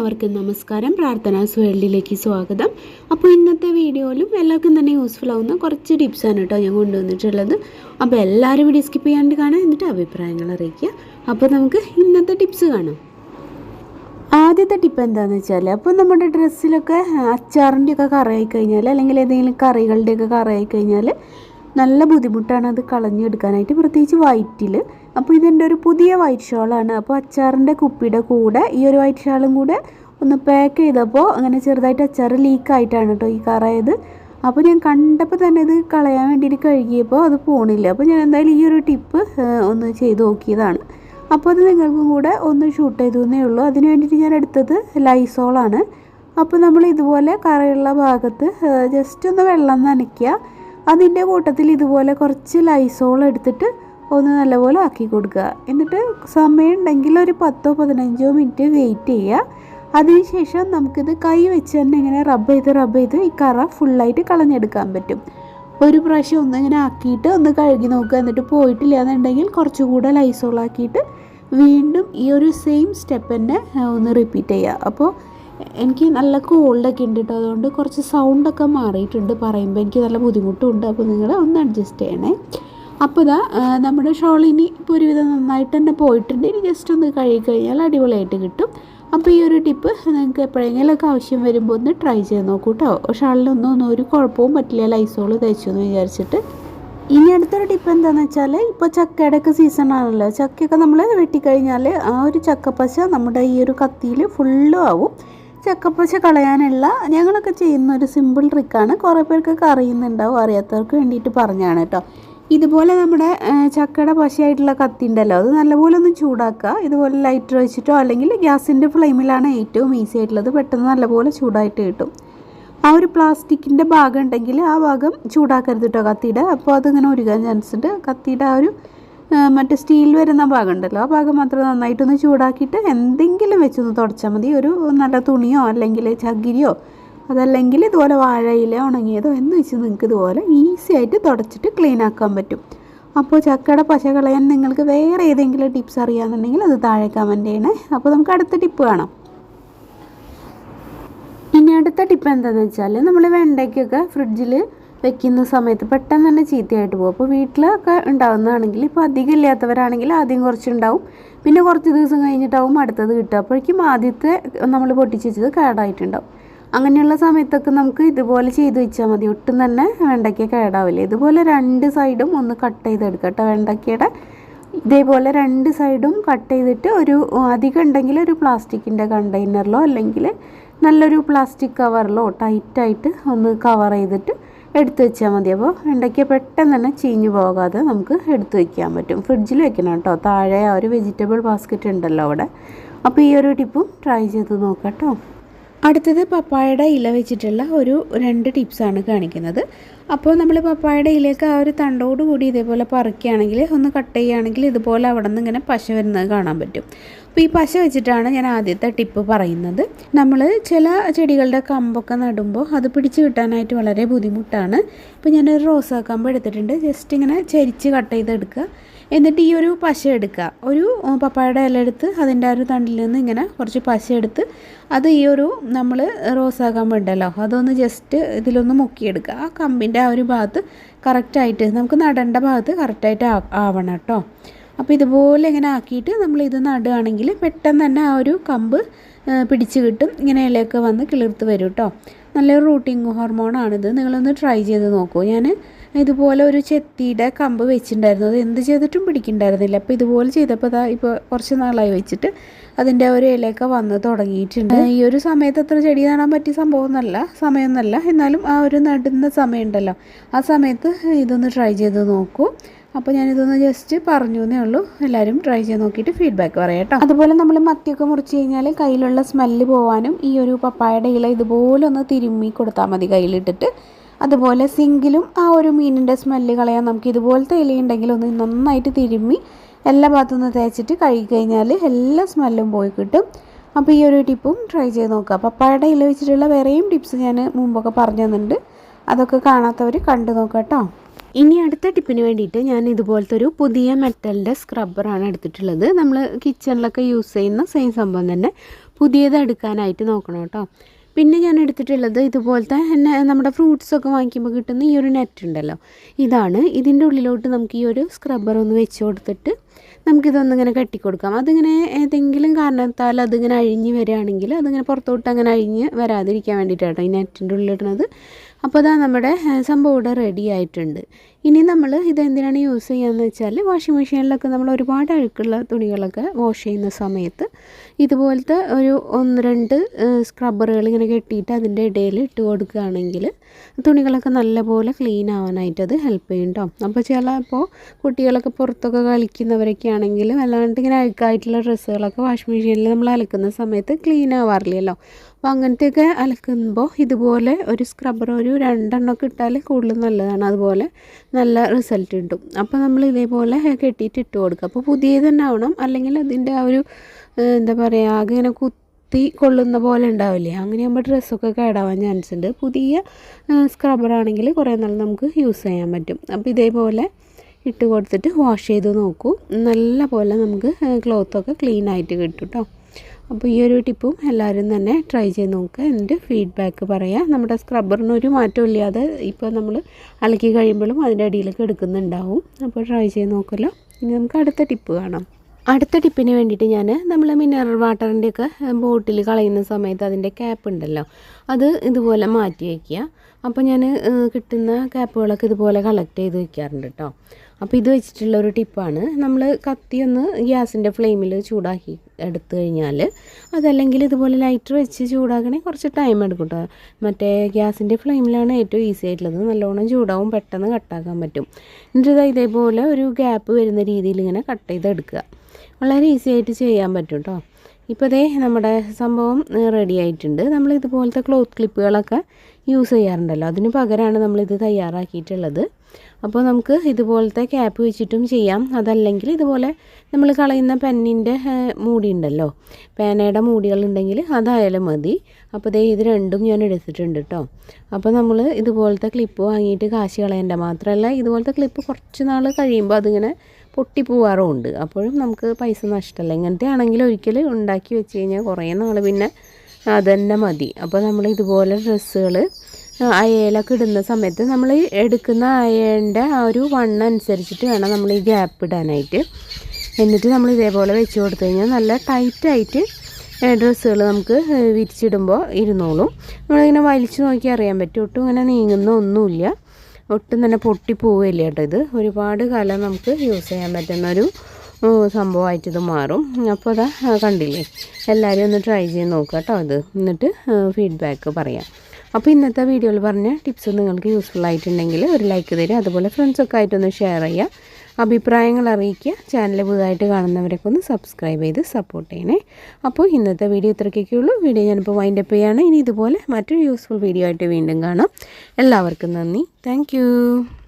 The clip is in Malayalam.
എല്ലാവർക്കും നമസ്കാരം. പ്രാർത്ഥനാസ് വേൾഡിലേക്ക് സ്വാഗതം. അപ്പോൾ ഇന്നത്തെ വീഡിയോയിലും എല്ലാവർക്കും തന്നെ യൂസ്ഫുൾ ആവുന്ന കുറച്ച് ടിപ്സാണ് കേട്ടോ ഞാൻ കൊണ്ടുവന്നിട്ടുള്ളത്. അപ്പോൾ എല്ലാവരും വീഡിയോ സ്കിപ്പ് ചെയ്യാണ്ട് കാണാം എന്നിട്ട് അഭിപ്രായങ്ങൾ അറിയിക്കുക. അപ്പോൾ നമുക്ക് ഇന്നത്തെ ടിപ്സ് കാണാം. ആദ്യത്തെ ടിപ്പ് എന്താണെന്ന് വെച്ചാൽ അപ്പോൾ നമ്മുടെ ഡ്രസ്സിലൊക്കെ അച്ചാറിന്റെയൊക്കെ കറയായി കഴിഞ്ഞാൽ അല്ലെങ്കിൽ ഏതെങ്കിലും കറികളുടെയൊക്കെ കറയായി കഴിഞ്ഞാൽ നല്ല ബുദ്ധിമുട്ടാണ് അത് കളഞ്ഞെടുക്കാനായിട്ട്. പ്രത്യേകിച്ച് വൈറ്റിൽ അപ്പോൾ ഇതെന്റെ ഒരു പുതിയ വൈറ്റ് ഷോളാണ് അപ്പോൾ അച്ചാറിന്റെ കുപ്പിയുടെ കൂടെ ഈ ഒരു വൈറ്റ് ഷാളും കൂടെ ഒന്ന് പാക്ക് ചെയ്തപ്പോൾ അങ്ങനെ ചെറുതായിട്ട് അച്ചാർ ലീക്കായിട്ടാണ് കേട്ടോ ഈ കറയത്. അപ്പോൾ ഞാൻ കണ്ടപ്പോൾ തന്നെ ഇത് കളയാൻ വേണ്ടിയിട്ട് കഴുകിയപ്പോൾ അത് പോണില്ല. അപ്പോൾ ഞാൻ എന്തായാലും ഈ ഒരു ടിപ്പ് ഒന്ന് ചെയ്ത് നോക്കിയതാണ്. അപ്പോൾ അത് നിങ്ങൾക്കും കൂടെ ഒന്ന് ഷൂട്ട് ചെയ്തു എന്നേ ഉള്ളൂ. അതിന് വേണ്ടിയിട്ട് ഞാൻ എടുത്തത് ലൈസോളാണ് അപ്പോൾ നമ്മൾ ഇതുപോലെ കറയുള്ള ഭാഗത്ത് ജസ്റ്റ് ഒന്ന് വെള്ളം നനയ്ക്കുക. അതിന്റെ കൂട്ടത്തിൽ ഇതുപോലെ കുറച്ച് ലൈസോൾ എടുത്തിട്ട് ഒന്ന് നല്ലപോലെ ആക്കി കൊടുക്കുക. എന്നിട്ട് സമയമുണ്ടെങ്കിൽ ഒരു പത്തോ പതിനഞ്ചോ മിനിറ്റ് വെയിറ്റ് ചെയ്യുക. അതിനുശേഷം നമുക്കിത് കൈ വെച്ച് തന്നെ ഇങ്ങനെ റബ്ബ് ചെയ്ത് റബ്ബ് ചെയ്ത് ഈ കറ ഫുള്ളായിട്ട് കളഞ്ഞെടുക്കാൻ പറ്റും. ഒരു പ്രാവശ്യം ഒന്ന് ഇങ്ങനെ ആക്കിയിട്ട് ഒന്ന് കഴുകി നോക്കുക. എന്നിട്ട് പോയിട്ടില്ല എന്നുണ്ടെങ്കിൽ കുറച്ചുകൂടെ ലൈസോളാക്കിയിട്ട് വീണ്ടും ഈ ഒരു സെയിം സ്റ്റെപ്പ് തന്നെ ഒന്ന് റിപ്പീറ്റ് ചെയ്യുക. അപ്പോൾ എനിക്ക് നല്ല കോൾഡൊക്കെ ഉണ്ട് കേട്ടോ അതുകൊണ്ട് കുറച്ച് സൗണ്ടൊക്കെ മാറിയിട്ടുണ്ട് പറയുമ്പോൾ എനിക്ക് നല്ല ബുദ്ധിമുട്ടുണ്ട് അപ്പോൾ നിങ്ങൾ ഒന്ന് അഡ്ജസ്റ്റ് ചെയ്യണേ. അപ്പോൾ ഇതാ നമ്മുടെ ഷോളിനി ഇപ്പോൾ ഒരുവിധം നന്നായിട്ട് തന്നെ പോയിട്ടുണ്ട്. ഇനി ജസ്റ്റ് ഒന്ന് കഴുകി കഴിഞ്ഞാൽ അടിപൊളിയായിട്ട് കിട്ടും. അപ്പോൾ ഈ ഒരു ടിപ്പ് നിങ്ങൾക്ക് എപ്പോഴെങ്കിലുമൊക്കെ ആവശ്യം വരുമ്പോൾ ഒന്ന് ട്രൈ ചെയ്ത് നോക്കൂ കേട്ടോ ഷാളിനൊന്നും ഒന്നും ഒരു കുഴപ്പവും പറ്റില്ല. ലൈസോൾ തയ്ച്ചു എന്ന് വിചാരിച്ചിട്ട്. ഇനി അടുത്തൊരു ടിപ്പ് എന്താണെന്ന് വെച്ചാൽ ഇപ്പോൾ ചക്കയുടെ ഒക്കെ സീസൺ ആണല്ലോ. ചക്കയൊക്കെ നമ്മൾ വെട്ടിക്കഴിഞ്ഞാൽ ആ ഒരു ചക്കപ്പശ നമ്മുടെ ഈ ഒരു കത്തിയിൽ ഫുള്ളും ആവും. ചക്കപ്പശ കളയാനുള്ള ഞങ്ങളൊക്കെ ചെയ്യുന്ന ഒരു സിമ്പിൾ ട്രിക്കാണ് കുറേ പേർക്കൊക്കെ അറിയുന്നുണ്ടാവും. അറിയാത്തവർക്ക് വേണ്ടിയിട്ട് പറഞ്ഞാണ് കേട്ടോ ഇതുപോലെ നമ്മുടെ ചക്കയുടെ പശയായിട്ടുള്ള കത്തി ഉണ്ടല്ലോ അത് നല്ലപോലെ ഒന്ന് ചൂടാക്കുക. ഇതുപോലെ ലൈറ്റർ വെച്ചിട്ടോ അല്ലെങ്കിൽ ഗ്യാസിന്റെ ഫ്ലെയിമിലാണ് ഏറ്റവും ഈസി ആയിട്ടുള്ളത്. പെട്ടെന്ന് നല്ലപോലെ ചൂടായിട്ട് കിട്ടും. ആ ഒരു പ്ലാസ്റ്റിക്കിന്റെ ഭാഗം ഉണ്ടെങ്കിൽ ആ ഭാഗം ചൂടാക്കരുത് കേട്ടോ കത്തിയുടെ അപ്പോൾ അതിങ്ങനെ ഒരുക്കാൻ ചാൻസ് ഉണ്ട്. കത്തിയുടെ ആ ഒരു മറ്റേ സ്റ്റീൽ വരുന്ന ഭാഗം ഉണ്ടല്ലോ ആ ഭാഗം മാത്രം നന്നായിട്ടൊന്ന് ചൂടാക്കിയിട്ട് എന്തെങ്കിലും വെച്ചൊന്ന് തുടച്ചാൽ മതി. ഒരു നല്ല തുണിയോ അല്ലെങ്കിൽ ചകിരിയോ അതല്ലെങ്കിൽ ഇതുപോലെ വാഴയില ഉണങ്ങിയതോ എന്ന് വെച്ച് നിങ്ങൾക്ക് ഇതുപോലെ ഈസി ആയിട്ട് തുടച്ചിട്ട് ക്ലീൻ ആക്കാൻ പറ്റും. അപ്പോൾ ചക്കയുടെ പശ കളയാൻ നിങ്ങൾക്ക് വേറെ ഏതെങ്കിലും ടിപ്സ് അറിയാമെന്നുണ്ടെങ്കിൽ അത് താഴെ കമന്റ് ചെയ്യണേ. അപ്പോൾ നമുക്ക് അടുത്ത ടിപ്പ് കാണാം. ഇനി അടുത്ത ടിപ്പ് എന്താണെന്ന് വെച്ചാൽ നമ്മൾ വെണ്ടയ്ക്കൊക്കെ ഫ്രിഡ്ജിൽ വെക്കുന്ന സമയത്ത് പെട്ടെന്ന് തന്നെ ചീത്തയായിട്ട് പോകും. അപ്പോൾ വീട്ടിലൊക്കെ ഉണ്ടാവുന്നതാണെങ്കിൽ ഇപ്പോൾ അധികം ഇല്ലാത്തവരാണെങ്കിൽ ആദ്യം കുറച്ചുണ്ടാവും. പിന്നെ കുറച്ച് ദിവസം കഴിഞ്ഞിട്ടാവും അടുത്തത് കിട്ടുക. അപ്പോഴേക്കും ആദ്യത്തെ നമ്മൾ പൊട്ടിച്ച് വെച്ചത് കേടായിട്ടുണ്ടാവും. അങ്ങനെയുള്ള സമയത്തൊക്കെ നമുക്ക് ഇതുപോലെ ചെയ്ത് വെച്ചാൽ മതി. ഒട്ടും തന്നെ വെണ്ടയ്ക്ക കേടാവില്ല. ഇതുപോലെ രണ്ട് സൈഡും ഒന്ന് കട്ട് ചെയ്തെടുക്കുക കേട്ടോ വെണ്ടയ്ക്കയുടെ. ഇതേപോലെ രണ്ട് സൈഡും കട്ട് ചെയ്തിട്ട് ഒരു അധികം ഉണ്ടെങ്കിൽ ഒരു പ്ലാസ്റ്റിക്കിന്റെ കണ്ടെയ്നറിലോ അല്ലെങ്കിൽ നല്ലൊരു പ്ലാസ്റ്റിക് കവറിലോ ടൈറ്റായിട്ട് ഒന്ന് കവർ ചെയ്തിട്ട് എടുത്തു വെച്ചാൽ മതി. അപ്പോൾ വെണ്ടയ്ക്ക പെട്ടെന്ന് തന്നെ ചീഞ്ഞു പോകാതെ നമുക്ക് എടുത്തു വയ്ക്കാൻ പറ്റും. ഫ്രിഡ്ജിൽ വെക്കണം കേട്ടോ. താഴെ ആ ഒരു വെജിറ്റബിൾ ബാസ്ക്കറ്റ് ഉണ്ടല്ലോ അവിടെ. അപ്പോൾ ഈ ഒരു ടിപ്പും ട്രൈ ചെയ്ത് നോക്കാം കേട്ടോ. അടുത്തത് പപ്പായയുടെ ഇല വെച്ചിട്ടുള്ള ഒരു രണ്ട് ടിപ്സാണ് കാണിക്കുന്നത്. അപ്പോൾ നമ്മൾ പപ്പായയുടെ ഇലയൊക്കെ ആ ഒരു തണ്ടോട് കൂടി ഇതേപോലെ പറിക്കുകയാണെങ്കിൽ ഒന്ന് കട്ട് ചെയ്യുകയാണെങ്കിൽ ഇതുപോലെ അവിടെ നിന്ന് ഇങ്ങനെ പശ വരുന്നത് കാണാൻ പറ്റും. അപ്പോൾ ഈ പശ വെച്ചിട്ടാണ് ഞാൻ ആദ്യത്തെ ടിപ്പ് പറയുന്നത്. നമ്മൾ ചില ചെടികളുടെ കമ്പൊക്കെ നടുമ്പോൾ അത് പിടിച്ച് കിട്ടാനായിട്ട് വളരെ ബുദ്ധിമുട്ടാണ്. ഇപ്പോൾ ഞാനൊരു റോസാ കമ്പ് എടുത്തിട്ടുണ്ട്. ജസ്റ്റ് ഇങ്ങനെ ചരിച്ച് കട്ട് ചെയ്തെടുക്കുക. എന്നിട്ട് ഈ ഒരു പശ എടുക്കുക. ഒരു പപ്പായയുടെ ഇല എടുത്ത് അതിന്റെ ആ ഒരു തണ്ടിൽ നിന്ന് ഇങ്ങനെ കുറച്ച് പശ എടുത്ത് അത് ഈ ഒരു നമ്മൾ റോസാ വേണ്ടല്ലോ. അതൊന്ന് ജസ്റ്റ് ഇതിലൊന്ന് മുക്കിയെടുക്കുക. ആ കമ്പിന്റെ ആ ഒരു ഭാഗത്ത് കറക്റ്റായിട്ട് നമുക്ക് നടേണ്ട ഭാഗത്ത് കറക്റ്റായിട്ട് ആവണം കേട്ടോ. അപ്പോൾ ഇതുപോലെ ഇങ്ങനെ ആക്കിയിട്ട് നമ്മൾ ഇത് നടുകയാണെങ്കിൽ പെട്ടെന്ന് തന്നെ ആ ഒരു കമ്പ് പിടിച്ച് കിട്ടും. ഇങ്ങനെ ഇലയൊക്കെ വന്ന് കിളിർത്ത് വരും കേട്ടോ. നല്ലൊരു റൂട്ടിങ് ഹോർമോണാണിത്. നിങ്ങളൊന്ന് ട്രൈ ചെയ്ത് നോക്കൂ. ഞാൻ ഇതുപോലെ ഒരു ചെത്തിയുടെ കമ്പ് വെച്ചിട്ടുണ്ടായിരുന്നു. അത് എന്ത് ചെയ്തിട്ടും പിടിക്കണ്ടായിരുന്നില്ല. അപ്പോൾ ഇതുപോലെ ചെയ്തപ്പോൾ അതാ ഇപ്പോൾ കുറച്ച് നാളായി വെച്ചിട്ട് അതിന്റെ ഒരു ഇലയൊക്കെ വന്ന് തുടങ്ങിയിട്ടുണ്ട്. ഈ ഒരു സമയത്ത് അത്ര ചെടി നടാൻ പറ്റിയ സംഭവമൊന്നുമല്ല സമയമൊന്നുമല്ല എന്നാലും ആ ഒരു നടുന്ന സമയമുണ്ടല്ലോ. ആ സമയത്ത് ഇതൊന്ന് ട്രൈ ചെയ്ത് നോക്കൂ. അപ്പോൾ ഞാനിതൊന്ന് ജസ്റ്റ് പറഞ്ഞു എന്നേ ഉള്ളൂ. എല്ലാവരും ട്രൈ ചെയ്ത് നോക്കിയിട്ട് ഫീഡ്ബാക്ക് പറയാം കേട്ടോ അതുപോലെ നമ്മൾ മത്തിയൊക്കെ മുറിച്ച് കഴിഞ്ഞാൽ കയ്യിലുള്ള സ്മെല്ല് പോകാനും ഈ ഒരു പപ്പായയുടെ ഇല ഇതുപോലെ ഒന്ന് തിരുമ്മി കൊടുത്താൽ മതി കയ്യിലിട്ടിട്ട്. അതുപോലെ സിങ്കിലും ആ ഒരു മീനിന്റെ സ്മെല്ല് കളയാൻ നമുക്ക് ഇതുപോലത്തെ ഇലയുണ്ടെങ്കിൽ ഒന്ന് നന്നായിട്ട് തിരുമ്മി എല്ലാ ഭാഗത്തു നിന്ന് തേച്ചിട്ട് കഴുകി കഴിഞ്ഞാൽ എല്ലാ സ്മെല്ലും പോയി കിട്ടും. അപ്പോൾ ഈ ഒരു ടിപ്പും ട്രൈ ചെയ്ത് നോക്കുക. പപ്പായുടെ ഇല വെച്ചിട്ടുള്ള വേറെയും ടിപ്സ് ഞാൻ മുമ്പൊക്കെ പറഞ്ഞു തന്നിട്ടുണ്ട്. അതൊക്കെ കാണാത്തവർ കണ്ടു നോക്കാം കേട്ടോ. ഇനി അടുത്ത ടിപ്പിന് വേണ്ടിയിട്ട് ഞാൻ ഇതുപോലത്തെ ഒരു പുതിയ മെറ്റലിന്റെ സ്ക്രബ്ബറാണ് എടുത്തിട്ടുള്ളത്. നമ്മൾ കിച്ചണിലൊക്കെ യൂസ് ചെയ്യുന്ന സെയിം സംഭവം തന്നെ. പുതിയത് എടുക്കാനായിട്ട് നോക്കണം കേട്ടോ. പിന്നെ ഞാൻ എടുത്തിട്ടുള്ളത് ഇതുപോലത്തെ നമ്മുടെ ഫ്രൂട്ട്സൊക്കെ വാങ്ങിക്കുമ്പോൾ കിട്ടുന്ന ഈ ഒരു നെറ്റ് ഉണ്ടല്ലോ. ഇതാണ്. ഇതിന്റെ ഉള്ളിലോട്ട് നമുക്ക് ഈ ഒരു സ്ക്രബ്ബർ ഒന്ന് വെച്ച് കൊടുത്തിട്ട് നമുക്കിതൊന്നിങ്ങനെ കെട്ടിക്കൊടുക്കാം. അതിങ്ങനെ ഏതെങ്കിലും കാരണത്താൽ അതിങ്ങനെ അഴിഞ്ഞ് വരികയാണെങ്കിൽ അതിങ്ങനെ പുറത്തോട്ട് അങ്ങനെ അഴിഞ്ഞ് വരാതിരിക്കാൻ വേണ്ടിയിട്ടാണ് ഈ നെറ്റിന്റെ ഉള്ളിലിടുന്നത്. അപ്പോൾ അതാ നമ്മുടെ സംഭവം ഇവിടെ റെഡി ആയിട്ടുണ്ട്. ഇനി നമ്മൾ ഇതെന്തിനാണ് യൂസ് ചെയ്യുകയെന്ന് വെച്ചാൽ വാഷിംഗ് മെഷീനിലൊക്കെ നമ്മൾ ഒരുപാട് അഴുക്കുള്ള തുണികളൊക്കെ വാഷ് ചെയ്യുന്ന സമയത്ത് ഇതുപോലത്തെ ഒരു ഒന്ന് രണ്ട് സ്ക്രബ്ബറുകൾ ഇങ്ങനെ കെട്ടിയിട്ട് അതിന്റെ ഇടയിൽ ഇട്ട് കൊടുക്കുകയാണെങ്കിൽ തുണികളൊക്കെ നല്ലപോലെ ക്ലീൻ ആവാനായിട്ട് അത് ഹെൽപ്പ് ചെയ്യും കേട്ടോ അപ്പോൾ ചിലപ്പോൾ കുട്ടികളൊക്കെ പുറത്തൊക്കെ കളിക്കുന്നവരൊക്കെ ആണെങ്കിൽ വല്ലാണ്ട് ഇങ്ങനെ അഴുക്കായിട്ടുള്ള ഡ്രസ്സുകളൊക്കെ വാഷിംഗ് മെഷീനിൽ നമ്മൾ അലക്കുന്ന സമയത്ത് ക്ലീൻ ആവാറില്ലല്ലോ. അപ്പോൾ അങ്ങനത്തെയൊക്കെ അലക്കുമ്പോൾ ഇതുപോലെ ഒരു സ്ക്രബ്ബർ ഒരു രണ്ടെണ്ണമൊക്കെ ഇട്ടാൽ കൂടുതൽ നല്ലതാണ്. അതുപോലെ നല്ല റിസൾട്ട് കിട്ടും. അപ്പോൾ നമ്മൾ ഇതേപോലെ കെട്ടിയിട്ട് ഇട്ട് കൊടുക്കുക. അപ്പോൾ പുതിയത് തന്നെ ആവണം. അല്ലെങ്കിൽ അതിന്റെ ആ ഒരു എന്താ പറയുക ആകെ ഇങ്ങനെ കുത്തി കൊള്ളുന്ന പോലെ ഉണ്ടാവില്ലേ? അങ്ങനെയാകുമ്പോൾ ഡ്രസ്സൊക്കെ കേടാവാൻ ചാൻസ് ഉണ്ട്. പുതിയ സ്ക്രബ്ബർ ആണെങ്കിൽ കുറേ നാൾ നമുക്ക് യൂസ് ചെയ്യാൻ പറ്റും. അപ്പോൾ ഇതേപോലെ ഇട്ട് കൊടുത്തിട്ട് വാഷ് ചെയ്ത് നോക്കൂ. നല്ല പോലെ നമുക്ക് ക്ലോത്തൊക്കെ ക്ലീൻ ആയിട്ട് കിട്ടും കേട്ടോ അപ്പോൾ ഈ ഒരു ടിപ്പും എല്ലാവരും തന്നെ ട്രൈ ചെയ്ത് നോക്കുക. എന്നിട്ട് ഫീഡ്ബാക്ക് പറയാം. നമ്മുടെ സ്ക്രബ്ബറിന് ഒരു മാറ്റവും ഇല്ലാതെ ഇപ്പോൾ നമ്മൾ അലക്കി കഴിയുമ്പോഴും അതിന്റെ അടിയിലൊക്കെ എടുക്കുന്നുണ്ടാവും. അപ്പോൾ ട്രൈ ചെയ്ത് നോക്കുമല്ലോ ഇനി നമുക്ക് അടുത്ത ടിപ്പ് കാണാം. അടുത്ത ടിപ്പിന് വേണ്ടിയിട്ട് ഞാൻ നമ്മൾ മിനറൽ വാട്ടറിന്റെയൊക്കെ ബോട്ടിൽ കളയുന്ന സമയത്ത് അതിന്റെ ക്യാപ്പ് ഉണ്ടല്ലോ അത് ഇതുപോലെ മാറ്റി വയ്ക്കുക. അപ്പോൾ ഞാൻ കിട്ടുന്ന ക്യാപ്പുകളൊക്കെ ഇതുപോലെ കളക്ട് ചെയ്ത് വയ്ക്കാറുണ്ട് കേട്ടോ. അപ്പോൾ ഇത് വെച്ചിട്ടുള്ള ഒരു ടിപ്പാണ്. നമ്മൾ കത്തി ഒന്ന് ഗ്യാസിന്റെ ഫ്ലെയിമിൽ ചൂടാക്കി എടുത്തു കഴിഞ്ഞാൽ അതല്ലെങ്കിൽ ഇതുപോലെ ലൈറ്റർ വെച്ച് ചൂടാക്കണേ കുറച്ച് ടൈം എടുക്കും കേട്ടോ മറ്റേ ഗ്യാസിന്റെ ഫ്ലെയിമിലാണ് ഏറ്റവും ഈസി ആയിട്ടുള്ളത്. നല്ലോണം ചൂടാവും പെട്ടെന്ന് കട്ടാക്കാൻ പറ്റും. എന്നിട്ട് ഇതേപോലെ ഒരു ഗ്യാപ്പ് വരുന്ന രീതിയിൽ ഇങ്ങനെ കട്ട് ചെയ്തെടുക്കുക. വളരെ ഈസി ആയിട്ട് ചെയ്യാൻ പറ്റും കേട്ടോ ഇപ്പോൾ ദേ നമ്മുടെ സംഭവം റെഡി ആയിട്ടുണ്ട്. നമ്മൾ ഇതുപോലത്തെ ക്ലോത്ത് ക്ലിപ്പുകളൊക്കെ യൂസ് ചെയ്യാറുണ്ടല്ലോ. അതിന് പകരമാണ് നമ്മളിത് തയ്യാറാക്കിയിട്ടുള്ളത്. അപ്പോൾ നമുക്ക് ഇതുപോലത്തെ ക്യാപ്പ് വെച്ചിട്ടും ചെയ്യാം. അതല്ലെങ്കിൽ ഇതുപോലെ നമ്മൾ കളയുന്ന പെന്നിന്റെ മൂടി ഉണ്ടല്ലോ. പേനയുടെ മൂടികളുണ്ടെങ്കിൽ അതായാലും മതി. അപ്പോൾ ദേ ഇത് രണ്ടും ഞാൻ എടുത്തിട്ടുണ്ട് കേട്ടോ അപ്പോൾ നമ്മൾ ഇതുപോലത്തെ ക്ലിപ്പ് വാങ്ങിയിട്ട് കാശ് കളയേണ്ട മാത്രമല്ല ഇതുപോലത്തെ ക്ലിപ്പ് കുറച്ച് നാൾ കഴിയുമ്പോൾ അതിങ്ങനെ പൊട്ടി ഉണ്ട് അപ്പോഴും നമുക്ക് പൈസ നഷ്ടമല്ല. ഇങ്ങനത്തെ ആണെങ്കിൽ ഒരിക്കൽ ഉണ്ടാക്കി വെച്ച് കഴിഞ്ഞാൽ കുറേ നാൾ പിന്നെ അതന്നെ മതി. അപ്പോൾ നമ്മൾ ഇതുപോലെ ഡ്രസ്സുകൾ അയലൊക്കെ ഇടുന്ന സമയത്ത് നമ്മൾ എടുക്കുന്ന അയേന്റെ ആ ഒരു വണ്ണം അനുസരിച്ചിട്ട് വേണം നമ്മൾ ഈ ഗ്യാപ്പ് ഇടാനായിട്ട്. എന്നിട്ട് നമ്മൾ ഇതേപോലെ വെച്ച് കൊടുത്തു കഴിഞ്ഞാൽ നല്ല ടൈറ്റായിട്ട് ഡ്രസ്സുകൾ നമുക്ക് വിരിച്ചിടുമ്പോൾ ഇരുന്നോളും. നമ്മളിങ്ങനെ വലിച്ചു നോക്കി അറിയാൻ പറ്റും. ഒട്ടും ഇങ്ങനെ നീങ്ങുന്ന ഒന്നുമില്ല. ഒട്ടും തന്നെ പൊട്ടി പോവുകയില്ല കേട്ടോ ഇത്. ഒരുപാട് കാലം നമുക്ക് യൂസ് ചെയ്യാൻ പറ്റുന്നൊരു സംഭവമായിട്ട് ഇത് മാറും. അപ്പോൾ അതാ കണ്ടില്ലേ? എല്ലാവരും ഒന്ന് ട്രൈ ചെയ്ത് നോക്കുക കേട്ടോ അത് എന്നിട്ട് ഫീഡ്ബാക്ക് പറയാം. അപ്പോൾ ഇന്നത്തെ വീഡിയോയിൽ പറഞ്ഞ ടിപ്സ് നിങ്ങൾക്ക് യൂസ്ഫുൾ ആയിട്ടുണ്ടെങ്കിൽ ഒരു ലൈക്ക് തരിക അതുപോലെ ഫ്രണ്ട്സൊക്കെ ആയിട്ടൊന്ന് ഷെയർ ചെയ്യുക. അഭിപ്രായങ്ങൾ അറിയിക്കുക. ചാനൽ പുതുതായിട്ട് കാണുന്നവരൊക്കെ ഒന്ന് സബ്സ്ക്രൈബ് ചെയ്ത് സപ്പോർട്ട് ചെയ്യണേ. അപ്പോൾ ഇന്നത്തെ വീഡിയോ ഇത്രയ്ക്കൊക്കെയുള്ളൂ വീഡിയോ ഞാനിപ്പോൾ വൈൻഡപ്പ് ചെയ്യുകയാണ് ഇനി ഇതുപോലെ മറ്റൊരു യൂസ്ഫുൾ വീഡിയോ ആയിട്ട് വീണ്ടും കാണാം. എല്ലാവർക്കും നന്ദി. താങ്ക്